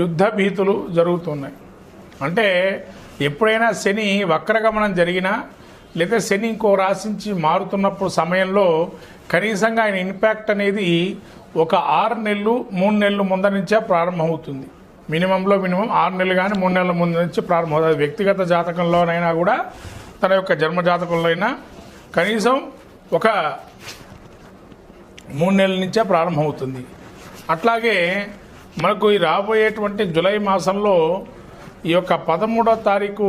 యుద్ధ భీతులు జరుగుతున్నాయి. అంటే ఎప్పుడైనా శని వక్రగమనం జరిగినా లేదా శని ఇంకో రాశించి మారుతున్నప్పుడు సమయంలో కనీసంగా ఆయన ఇంపాక్ట్ అనేది ఒక ఆరు నెలలు మూడు నెలలు ముందర నుంచే ప్రారంభమవుతుంది. మినిమంలో మినిమం ఆరు నెలలు కానీ మూడు నెలల ముందు నుంచి ప్రారంభమవుతుంది వ్యక్తిగత జాతకంలోనైనా కూడా తన యొక్క జన్మ జాతకంలో అయినా కనీసం ఒక మూడు నెలల నుంచే ప్రారంభమవుతుంది. అట్లాగే మనకు ఈ రాబోయేటువంటి జులై మాసంలో ఈ యొక్క పదమూడో తారీఖు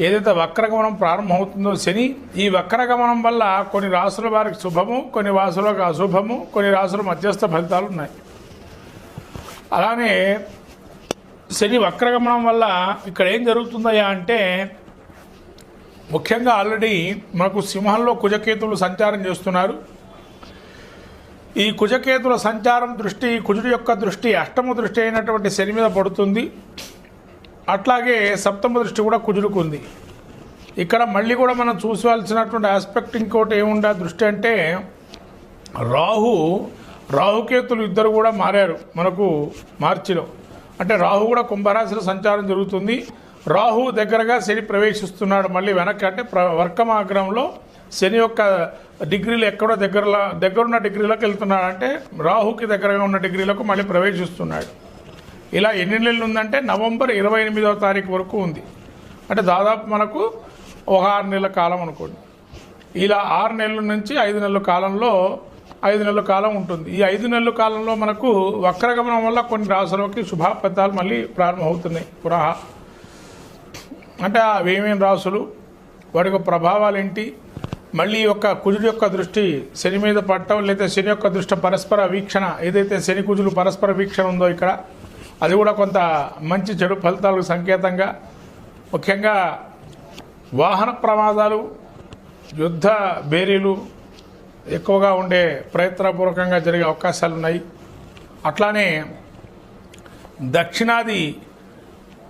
ఏదైతే వక్రగమనం ప్రారంభమవుతుందో శని ఈ వక్రగమనం వల్ల కొన్ని రాసుల వారికి శుభము కొన్ని రాసులకు అశుభము కొన్ని రాసుల మధ్యస్థ ఫలితాలు ఉన్నాయి. అలానే శని వక్రగమనం వల్ల ఇక్కడ ఏం జరుగుతుందయ్యా అంటే ముఖ్యంగా ఆల్రెడీ మనకు సింహంలో కుజకేతువులు సంచారం చేస్తున్నారు. ఈ కుజకేతుల సంచారం దృష్టి కుజుడి యొక్క దృష్టి అష్టమ దృష్టి అయినటువంటి శని మీద పడుతుంది. అట్లాగే సప్తమ దృష్టి కూడా కుజుడికి ఉంది. ఇక్కడ మళ్ళీ కూడా మనం చూసవలసినటువంటి ఆస్పెక్ట్ ఇంకోటి ఏముండే దృష్టి అంటే రాహు రాహుకేతులు ఇద్దరు కూడా మారారు మనకు మార్చిలో. అంటే రాహు కూడా కుంభరాశిలో సంచారం జరుగుతుంది. రాహు దగ్గరగా శని ప్రవేశిస్తున్నాడు మళ్ళీ వెనక్కి. అంటే ప్ర వర్కమాగ్రంలో శని యొక్క డిగ్రీలు ఎక్కడో దగ్గరలో దగ్గరున్న డిగ్రీలోకి వెళ్తున్నాడు అంటే రాహుకి దగ్గరగా ఉన్న డిగ్రీలకు మళ్ళీ ప్రవేశిస్తున్నాడు. ఇలా ఎన్ని నెలలు ఉందంటే నవంబర్ ఇరవై ఎనిమిదవ తారీఖు వరకు ఉంది. అంటే దాదాపు మనకు ఒక ఆరు నెలల కాలం అనుకోండి. ఇలా ఆరు నెలల నుంచి ఐదు నెలల కాలంలో ఐదు నెలల కాలం ఉంటుంది. ఈ ఐదు నెలల కాలంలో మనకు వక్రగమనం వల్ల కొన్ని రాసులకి శుభాఫలితాలు మళ్ళీ ప్రారంభమవుతున్నాయి. పునః. అంటే అవి ఏమేమి రాసులు వాటి యొక్క ప్రభావాలు ఏంటి మళ్ళీ యొక్క కుజుడు యొక్క దృష్టి శని మీద పట్టడం లేదా శని యొక్క దృష్టి పరస్పర వీక్షణ ఏదైతే శని కుజులు పరస్పర వీక్షణ ఉందో ఇక్కడ అది కూడా కొంత మంచి చెడు ఫలితాలకు సంకేతంగా. ముఖ్యంగా వాహన ప్రమాదాలు యుద్ధ బేరీలు ఎక్కువగా ఉండే ప్రయత్నపూర్వకంగా జరిగే అవకాశాలు ఉన్నాయి. అట్లానే దక్షిణాది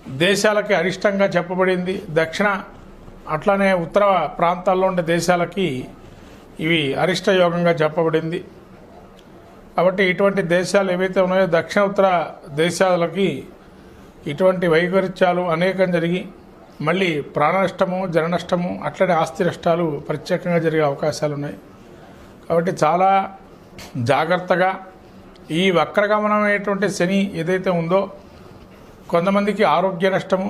దేశాలకి అరిష్టంగా చెప్పబడింది. దక్షిణ అట్లానే ఉత్తర ప్రాంతాల్లో ఉండే దేశాలకి ఇవి అరిష్ట యోగంగా చెప్పబడింది. కాబట్టి ఇటువంటి దేశాలు ఏవైతే ఉన్నాయో దక్షిణ ఉత్తర దేశాలకి ఇటువంటి వైపరీత్యాలు అనేకం జరిగి మళ్ళీ ప్రాణ నష్టము జన నష్టము అట్లనే ఆస్తి నష్టాలు ప్రత్యేకంగా జరిగే అవకాశాలు ఉన్నాయి కాబట్టి చాలా జాగ్రత్తగా ఈ వక్రగమనమైనటువంటి శని ఏదైతే ఉందో కొంతమందికి ఆరోగ్య నష్టము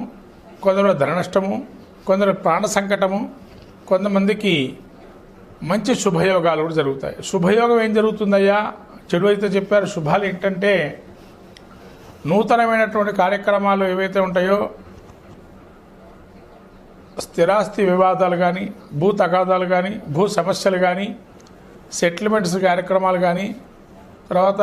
కొందరు ధన నష్టము కొందరు ప్రాణ సంకటము కొంతమందికి మంచి శుభయోగాలు కూడా జరుగుతాయి. శుభయోగం ఏం జరుగుతుందయ్యా? చెడు అయితే చెప్పారు శుభాలు ఏంటంటే నూతనమైనటువంటి కార్యక్రమాలు ఏవైతే ఉంటాయో స్థిరాస్తి వివాదాలు కానీ భూ తగాదాలు కానీ భూ సమస్యలు కానీ సెటిల్మెంట్స్ కార్యక్రమాలు కానీ తర్వాత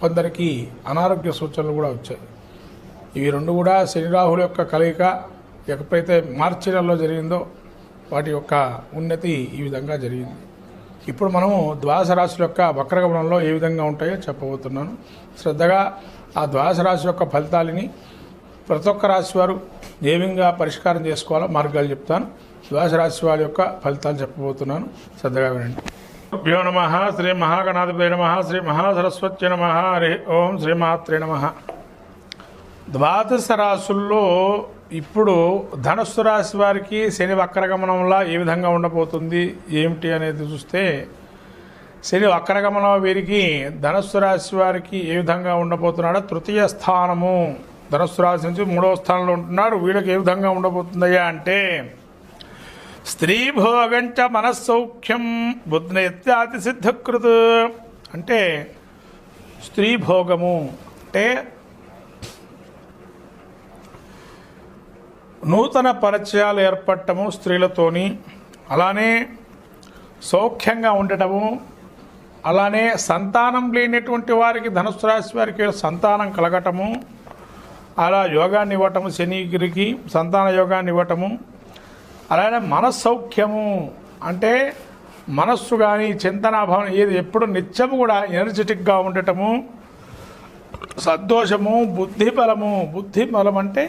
కొందరికి అనారోగ్య సూచనలు కూడా వచ్చాయి. ఇవి రెండు కూడా శని రాహుల యొక్క కలయిక ఎప్పుడైతే మార్చి నెలలో జరిగిందో వాటి యొక్క ఉన్నతి ఈ విధంగా జరిగింది. ఇప్పుడు మనము ద్వాదశ రాశుల యొక్క వక్రగమనంలో ఏ విధంగా ఉంటాయో చెప్పబోతున్నాను. శ్రద్ధగా ఆ ద్వాదశ రాశి యొక్క ఫలితాలని ప్రతి ఒక్క రాశి వారు ఏ విధంగా పరిష్కారం చేసుకోవాలో మార్గాలు చెప్తాను. ద్వాదశ రాశి వారి యొక్క ఫలితాలు చెప్పబోతున్నాను. శ్రద్ధగా వినండి. భ్యో నమ శ్రీ మహాగణాధిపతి నమ శ్రీ మహాసరస్వతి నమ హరి ఓం శ్రీ మాత్రే నమ. ద్వాదశ రాశుల్లో ఇప్పుడు ధనుస్సు రాశి వారికి శని వక్రగమనంలా ఏ విధంగా ఉండబోతుంది ఏమిటి అనేది చూస్తే శని వక్రగమనం వీరికి ధనుస్సు రాశి వారికి ఏ విధంగా ఉండబోతున్నాడో తృతీయ స్థానము. ధనుస్సు రాశి నుంచి మూడవ స్థానంలో ఉంటున్నారు వీళ్ళకి ఏ విధంగా ఉండబోతుందయ్యా అంటే స్త్రీ భోగంచ మనస్సౌఖ్యం బుద్ధ్నెత్యాతి సిద్ధకృత్ అంటే స్త్రీ భోగము అంటే నూతన పరిచయాలు ఏర్పడటము స్త్రీలతోని అలానే సౌఖ్యంగా ఉండటము అలానే సంతానం లేనటువంటి వారికి ధనుసు రాశి వారికి సంతానం కలగటము అలా యోగాన్ని ఇవ్వటము శనిగిరికి సంతాన యోగాన్ని ఇవ్వటము అలానే మనస్సౌఖ్యము అంటే మనస్సు కానీ చింతనాభావం ఏది ఎప్పుడు నిత్యము కూడా ఎనర్జెటిక్గా ఉండటము సంతోషము బుద్ధిబలము బుద్ధిబలం బుద్ధి బలం అంటే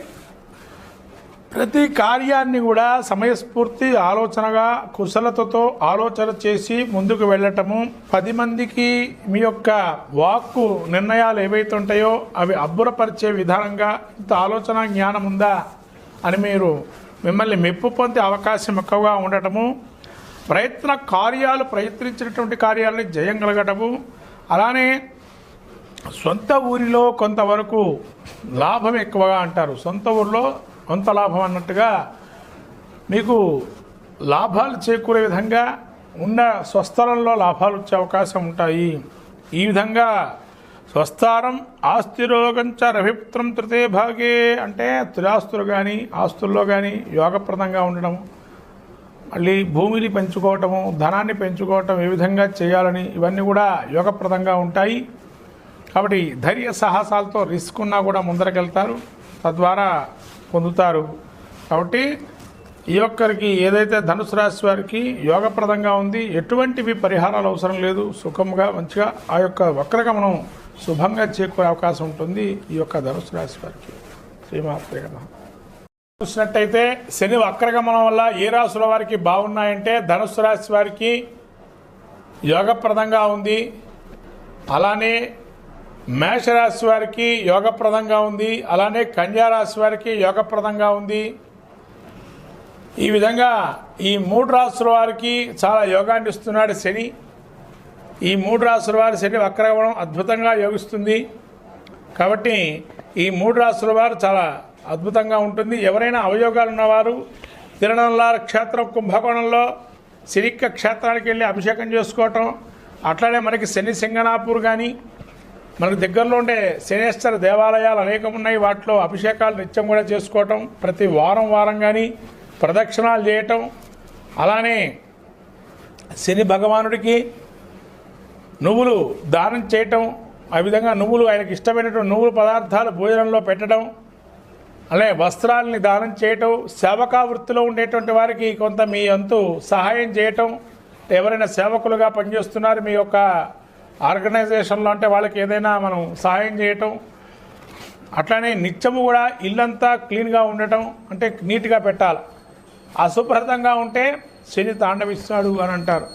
ప్రతి కార్యాన్ని కూడా సమయస్ఫూర్తి ఆలోచనగా కుశలతతో ఆలోచన చేసి ముందుకు వెళ్ళటము. పది మందికి మీ యొక్క వాక్కు నిర్ణయాలు ఏవైతే ఉంటాయో అవి అబ్బురపరిచే విధానంగా ఇంత ఆలోచన జ్ఞానం ఉందా అని మీరు మిమ్మల్ని మెప్పు పొందే అవకాశం ఎక్కువగా ఉండటము ప్రయత్న కార్యాలు ప్రయత్నించినటువంటి కార్యాలని జయం కలగటము అలానే సొంత ఊరిలో కొంతవరకు లాభం ఎక్కువగా అంటారు. సొంత ఊరిలో కొంత లాభం అన్నట్టుగా మీకు లాభాలు చేకూరే విధంగా ఉన్న స్వస్థలంలో లాభాలు వచ్చే అవకాశం ఉంటాయి. ఈ విధంగా స్వస్థానం ఆస్తిరోగంచ రవిపుత్రం తృతీయ భాగే అంటే తులాస్తులు కానీ ఆస్తుల్లో కానీ యోగప్రదంగా ఉండడం మళ్ళీ భూమిని పెంచుకోవటము ధనాన్ని పెంచుకోవటం ఏ విధంగా చేయాలని ఇవన్నీ కూడా యోగప్రదంగా ఉంటాయి. కాబట్టి ధైర్య సాహసాలతో రిస్క్ ఉన్నా కూడా ముందరకెళ్తారు తద్వారా పొందుతారు. కాబట్టి ఈ ఒక్కరికి ఏదైతే ధనుసు రాశి వారికి యోగప్రదంగా ఉంది ఎటువంటివి పరిహారాలు అవసరం లేదు సుఖంగా మంచిగా ఆ యొక్క వక్రగమనం శుభంగా చేకూరే అవకాశం ఉంటుంది ఈ యొక్క ధనుసు రాశి వారికి. శ్రీమాత్రే చూసినట్టయితే శని వక్రగమనం వల్ల ఏ రాశుల వారికి బాగున్నాయంటే ధనుసు రాశి వారికి యోగప్రదంగా ఉంది. అలానే మేషరాశి వారికి యోగప్రదంగా ఉంది. అలానే కన్యా రాశి వారికి యోగప్రదంగా ఉంది. ఈ విధంగా ఈ మూడు రాశుల వారికి చాలా యోగాన్ని ఇస్తున్నాడు శని. ఈ మూడు రాశుల వారి శని వక్రగమనం అద్భుతంగా యోగిస్తుంది. కాబట్టి ఈ మూడు రాశుల వారు చాలా అద్భుతంగా ఉంటుంది. ఎవరైనా అవయోగాలు ఉన్నవారు తిరునల్లార క్షేత్రం కుంభకోణంలో సిరిక్క క్షేత్రానికి వెళ్ళి అభిషేకం చేసుకోవటం అట్లానే మనకి శని సింగనాపూర్ కానీ మనకు దగ్గరలో ఉండే శనేశ్వర దేవాలయాలు అనేకం ఉన్నాయి. వాటిలో అభిషేకాలు నిత్యం కూడా చేసుకోవటం ప్రతి వారం వారం కానీ ప్రదక్షిణాలు చేయటం అలానే శని భగవానుడికి నువ్వులు దానం చేయటం ఆ విధంగా నువ్వులు ఆయనకి ఇష్టమైనటువంటి నువ్వుల పదార్థాలు భోజనంలో పెట్టడం అలాగే వస్త్రాలని దానం చేయటం సేవకా వృత్తిలో ఉండేటువంటి వారికి కొంత మీ అంతు సహాయం చేయటం ఎవరైనా సేవకులుగా పనిచేస్తున్నారు మీ యొక్క ఆర్గనైజేషన్లో అంటే వాళ్ళకి ఏదైనా మనం సహాయం చేయటం అట్లానే నిత్యము కూడా ఇల్లంతా క్లీన్గా ఉండటం అంటే నీట్గా పెట్టాలి. అశుభ్రతంగా ఉంటే శని తాండవిస్తాడు అని అంటారు.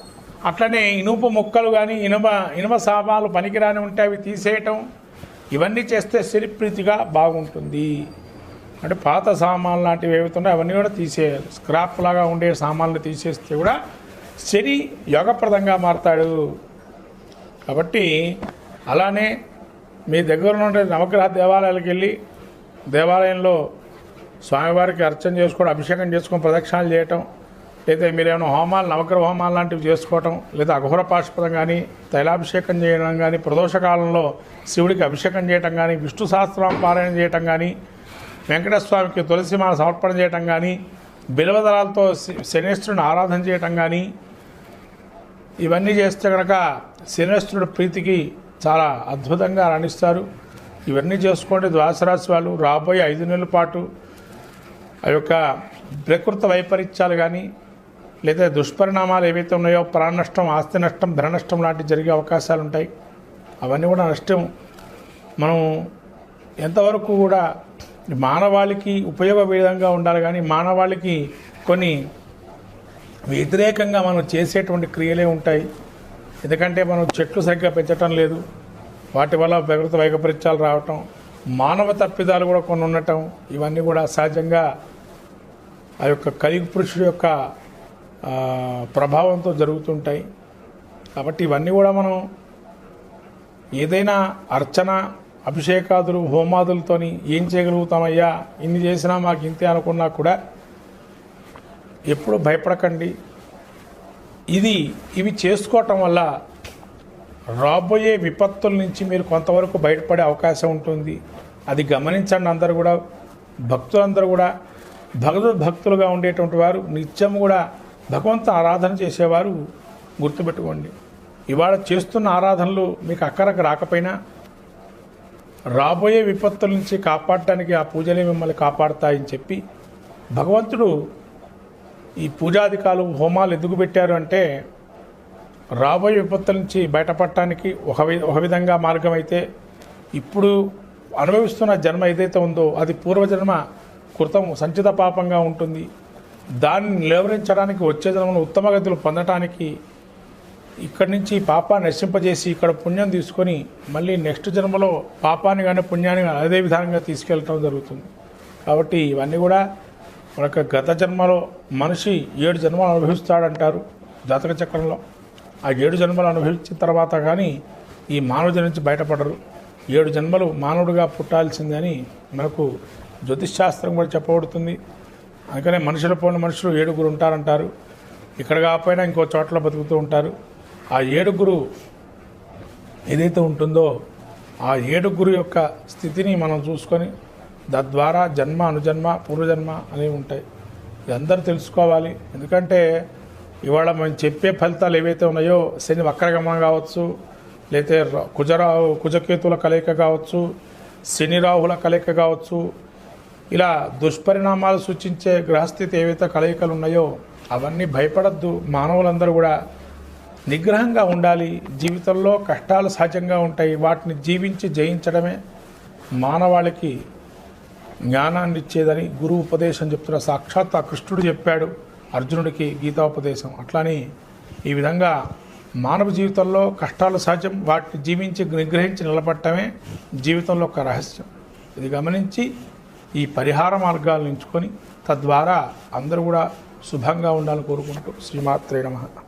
అట్లనే ఇనుప ముక్కలు కానీ ఇనుప ఇనుప సామాన్లు పనికిరాని ఉంటే అవి తీసేయటం ఇవన్నీ చేస్తే శరిప్రీతిగా బాగుంటుంది. అంటే పాత సామాన్లు లాంటివి ఏవైతున్నాయో అవన్నీ కూడా తీసేయాలి. స్క్రాప్ లాగా ఉండే సామాన్లు తీసేస్తే కూడా శని యోగప్రదంగా మారతాడు. కాబట్టి అలానే మీ దగ్గర ఉండే నవగ్రహ దేవాలయాలకు వెళ్ళి దేవాలయంలో స్వామివారికి అర్చన చేసుకోవడం అభిషేకం చేసుకొని ప్రదక్షిణాలు చేయటం లేదా మీరేమైనా హోమాలు నవగ్రహ హోమాలు లాంటివి చేసుకోవటం లేదా అఘోర పాశుపదం కానీ తైలాభిషేకం చేయడం కానీ ప్రదోషకాలంలో శివుడికి అభిషేకం చేయటం కానీ విష్ణు సహస్రం పారాయణ చేయటం కానీ వెంకటస్వామికి తులసిమాల సమర్పణ చేయటం కానీ బిలవదళాలతో శనేశ్వరుని ఆరాధన చేయటం కానీ ఇవన్నీ చేస్తే కనుక శనేశ్వరుడు ప్రీతికి చాలా అద్భుతంగా రాణిస్తారు. ఇవన్నీ చేసుకోండి. ద్వాసరాశి వాళ్ళు రాబోయే ఐదు నెలల పాటు ఆ యొక్క ప్రకృత వైపరీత్యాలు కానీ లేదా దుష్పరిణామాలు ఏవైతే ఉన్నాయో ప్రాణ నష్టం ఆస్తి నష్టం ధన నష్టం లాంటివి జరిగే అవకాశాలు ఉంటాయి అవన్నీ కూడా నష్టం. మనం ఎంతవరకు కూడా మానవాళికి ఉపయోగ విధంగా ఉండాలి కానీ మానవాళికి కొన్ని వ్యతిరేకంగా మనం చేసేటువంటి క్రియలే ఉంటాయి. ఎందుకంటే మనం చెట్లు సరిగ్గా పెంచటం లేదు. వాటి వల్ల ప్రకృతి వైకపరీత్యాలు రావటం మానవ తప్పిదాలు కూడా కొన్ని ఉండటం ఇవన్నీ కూడా సహజంగా ఆ యొక్క కలిగి పురుషుడు యొక్క ప్రభావంతో జరుగుతుంటాయి. కాబట్టి ఇవన్నీ కూడా మనం ఏదైనా అర్చన అభిషేకాదులు హోమాదులతోని ఏం చేయగలుగుతామయ్యా? ఇన్ని చేసినా మాకు ఇంతే అనుకున్నా కూడా ఎప్పుడు భయపడకండి. ఇది ఇవి చేసుకోవటం వల్ల రాబోయే విపత్తుల నుంచి మీరు కొంతవరకు బయటపడే అవకాశం ఉంటుంది. అది గమనించండి అందరూ కూడా భక్తులందరూ కూడా భగవద్భక్తులుగా ఉండేటువంటి వారు నిత్యం కూడా భగవంతు ఆరాధన చేసేవారు గుర్తుపెట్టుకోండి. ఇవాళ చేస్తున్న ఆరాధనలు మీకు అక్కరకు రాకపోయినా రాబోయే విపత్తుల నుంచి కాపాడటానికి ఆ పూజలే మిమ్మల్ని కాపాడతాయని చెప్పి భగవంతుడు ఈ పూజాధికాలు హోమాలు ఎందుకు పెట్టారు అంటే రాబోయే విపత్తుల నుంచి బయటపడటానికి ఒక వి ఒక విధంగా మార్గం అయితే ఇప్పుడు అనుభవిస్తున్న జన్మ ఏదైతే ఉందో అది పూర్వజన్మ కృతం సంచిత పాపంగా ఉంటుంది. దాన్ని నిలవరించడానికి వచ్చే జన్మలో ఉత్తమ గతులు పొందటానికి ఇక్కడి నుంచి పాపాన్ని నశింపజేసి ఇక్కడ పుణ్యం తీసుకొని మళ్ళీ నెక్స్ట్ జన్మలో పాపాన్ని కానీ పుణ్యాన్ని కానీ అదే విధంగా తీసుకెళ్ళటం జరుగుతుంది. కాబట్టి ఇవన్నీ కూడా మన గత జన్మలో మనిషి ఏడు జన్మలు అనుభవిస్తాడంటారు జాతక చక్రంలో. ఆ ఏడు జన్మలు అనుభవించిన తర్వాత కానీ ఈ మానవుడి నుంచి బయటపడరు. ఏడు జన్మలు మానవుడిగా పుట్టాల్సిందని మనకు జ్యోతిష్ శాస్త్రం కూడా చెప్పబడుతుంది. అందుకనే మనుషుల పోయిన మనుషులు ఏడుగురు ఉంటారంటారు. ఇక్కడ కాకపోయినా ఇంకో చోట్ల బతుకుతూ ఉంటారు. ఆ ఏడుగురు ఏదైతే ఉంటుందో ఆ ఏడుగురు యొక్క స్థితిని మనం చూసుకొని తద్వారా జన్మ అనుజన్మ పూర్వజన్మ అనేవి ఉంటాయి. ఇది అందరూ తెలుసుకోవాలి. ఎందుకంటే ఇవాళ మనం చెప్పే ఫలితాలు ఏవైతే ఉన్నాయో శని వక్రగమనం కావచ్చు లేతే ర- కుజరాహు కుజకేతుల కలయిక కావచ్చు శని రాహుల కలయిక కావచ్చు ఇలా దుష్పరిణామాలు సూచించే గ్రహస్థితి ఏవైతే కలయికలు ఉన్నాయో అవన్నీ భయపడద్దు. మానవులందరూ కూడా నిగ్రహంగా ఉండాలి. జీవితంలో కష్టాలు సహజంగా ఉంటాయి. వాటిని జీవించి జయించడమే మానవాళికి జ్ఞానాన్ని ఇచ్చేదని గురువు ఉపదేశం చెప్తున్న సాక్షాత్ ఆ కృష్ణుడు చెప్పాడు. అర్జునుడికి గీతాపదేశం. అట్లాని ఈ విధంగా మానవ జీవితంలో కష్టాలు సహజం. వాటిని జీవించి నిగ్రహించి నిలబడటమే జీవితంలో ఒక రహస్యం. ఇది గమనించి ఈ పరిహార మార్గాలను ఎంచుకొని తద్వారా అందరూ కూడా శుభంగా ఉండాలని కోరుకుంటూ శ్రీమాత్రే నమః.